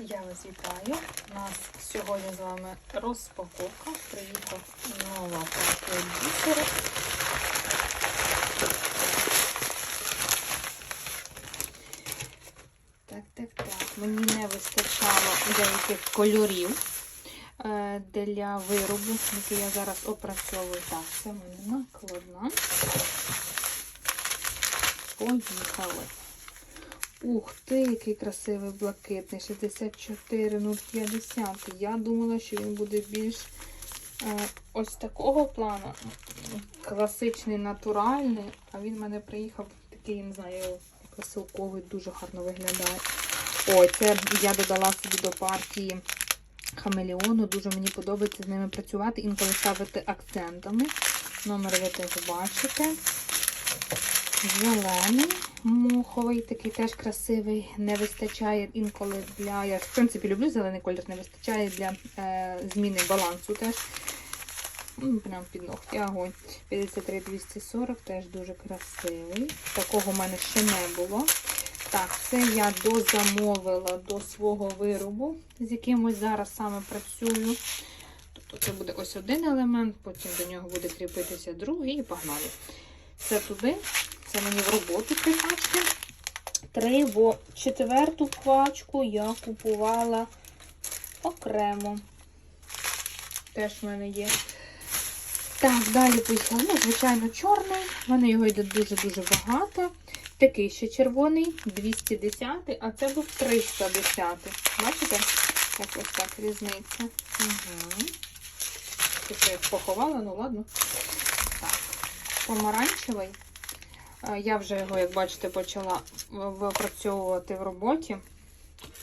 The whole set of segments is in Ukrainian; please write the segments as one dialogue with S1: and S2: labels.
S1: Я вас вітаю. У нас сьогодні з вами розпаковка. Приїхав нова партія бісеру. Так, так, так. Мені не вистачало деяких кольорів е, для виробу, який я зараз опрацьовую. Так, це в мене накладна. Поїхали. Ух ти, який красивий блакитний. 64,050. Я думала, що він буде більш е, ось такого плану. Класичний, натуральний. А він в мене приїхав такий, не знаю, красилковий, дуже гарно виглядає. Ой, це я додала собі до партії хамелеону. Дуже мені подобається з ними працювати. Інколи ставити акцентами. Номер ви теж бачите. Зелений, моховий, такий теж красивий. Не вистачає інколи для. Я в принципі люблю зелений колір, не вистачає для е, зміни балансу теж. Прям під ногті. Огонь. 53-240 теж дуже красивий. Такого в мене ще не було. Так, це я дозамовила до свого виробу, з яким ось зараз саме працюю. Тобто це буде ось один елемент, потім до нього буде кріпитися другий і погнали. Це туди, це мені в роботу три пачки. Три, бо четверту пачку я купувала окремо. Теж в мене є. Так, далі поїхала. Ну, звичайно, чорний. В мене його йде дуже-дуже багато. Такий ще червоний, 210, а це був 310. Бачите? Як ось так різниця. Угу. Тут я поховала, ну ладно. Так, помаранчевий. Я вже його, як бачите, почала випрацьовувати в роботі.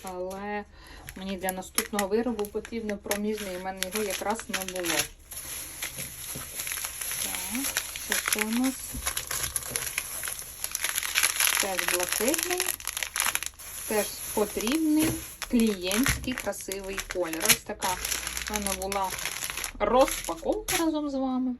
S1: Але мені для наступного виробу потрібно проміжний. У мене його якраз не було. Так, це у нас? Теж блакитний, теж потрібний, клієнтський, красивий колір. Ось така в мене була розпаковка разом з вами.